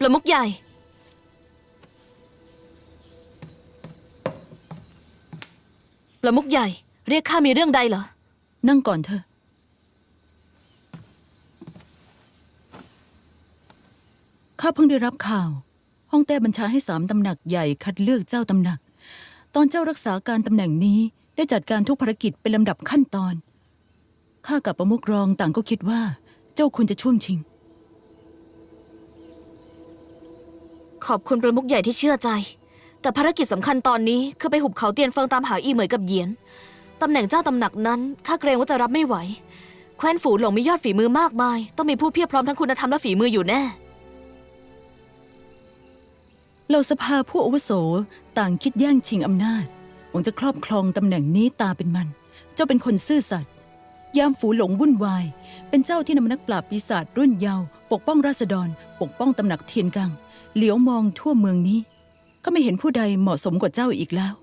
ประมุขใหญ่ ประมุขใหญ่ เรียกข้ามีเรื่องใดเหรอ นั่งก่อนเถอะ ข้าเพิ่งได้รับข่าว ห้องแต้บัญชาให้สามตำหนักใหญ่คัดเลือกเจ้าตำหนัก ตอนเจ้ารักษาการตำแหน่งนี้ได้จัดการทุกภารกิจเป็นลำดับขั้นตอน ข้ากับประมุขรองต่างก็คิดว่า เจ้าควรจะช่วงชิง ขอบคุณประมุขใหญ่ที่เชื่อใจ แต่ภารกิจสำคัญตอนนี้คือไปหุบเขาเตียนเฟิงตามหาอีเหมยกับเหยียนตำแหน่งเจ้าตำหนักนั้นข้าเกรงว่าจะรับไม่ไหว แคว้นฝูหลงมียอดฝีมือมากมาย ต้องมีผู้เพียบพร้อมทั้งคุณธรรมและฝีมืออยู่แน่เราสภาผู้อาวุโสต่างคิดแย่งชิงอำนาจหวังจะครอบครองตำแหน่งนี้ตาเป็นมัน เจ้าเป็นคนซื่อสัตย์ ยามฝูหลงวุ่นวาย เป็นเจ้าที่นำนักปราบปีศาจรุ่นเยาว์ปกป้องราษฎร ปกป้องตำหนักเทียนกัง เหลียวมองทั่วเมืองนี้ ก็ไม่เห็นผู้ใดเหมาะสมกว่าเจ้าอีกแล้ว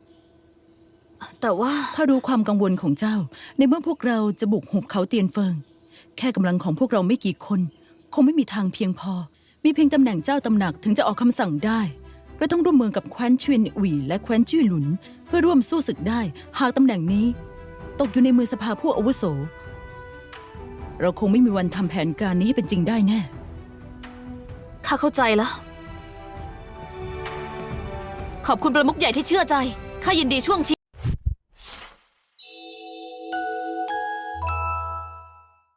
แต่ว่าถ้ารู้ความกังวลของเจ้า ในเมื่อพวกเราจะบุกหุบเขาเตียนเฟิง แค่กำลังของพวกเราไม่กี่คน คงไม่มีทางเพียงพอ มีเพียงตำแหน่งเจ้าตำหนักถึงจะออกคำสั่งได้เราต้องร่วมมือกับแคว้นชเวียนอุ๋ยและแคว้นจื้อหลุน เพื่อร่วมสู้ศึกได้ หากตำแหน่งนี้ ตกอยู่ในมือสภาผู้อาวุโส เราคงไม่มีวันทำแผนการนี้ให้เป็นจริงได้แน่ ข้าเข้าใจแล้ว ขอบคุณประมุกใหญ่ที่เชื่อใจ ข้ายินดีช่วงชี